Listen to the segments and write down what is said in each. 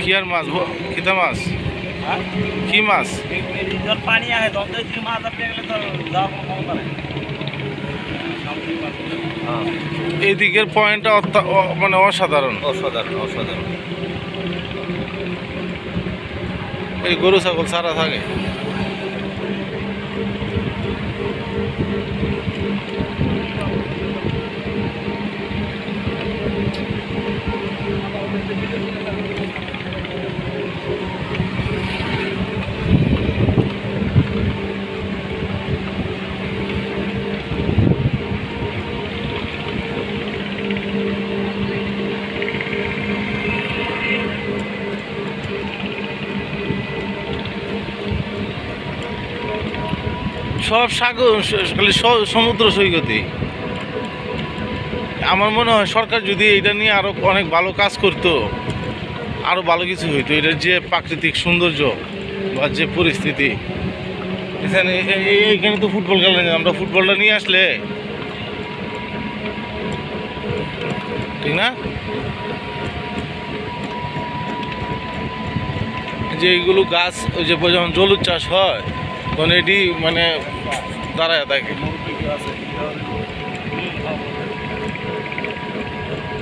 কি আর মাছ? ব- মাছ? হ্যাঁ কি মাছ? পানি তখন এই মাছ আটকে গেলে তো যাওয়ার কোনো ক্ষমতা নেই সামুদ্রিক মাছ। এই দিকের পয়েন্টটা মানে অসাধারণ। অসাধারণ অসাধারণ। এই গরু ছাগল সারা থাকে। সব সাগর, খালি সমুদ্র সৈকতই আমার মনে হয় সরকার যদি এটা নিয়ে আরও অনেক ভালো কাজ করতো, আরও ভালো কিছু হইতো এটার যে প্রাকৃতিক সৌন্দর্য বা যে পরিস্থিতি। এখানে এ- এ- এইখানে তো ফুটবল খেলা আমরা ফুটবলটা নিয়ে আসলে। ঠিক না? যে এইগুলো গাছ, ওই যে যখন জলুর চাষ হয় তখন এটি মানে দাঁড়ায় থাকে।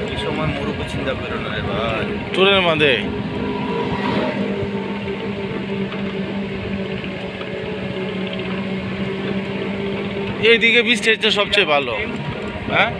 এই সময় চিন্তা করো না রে ভাই। চোরের মাঝে। এইদিকে বৃষ্টি হচ্ছে সবচেয়ে ভালো হ্যাঁ?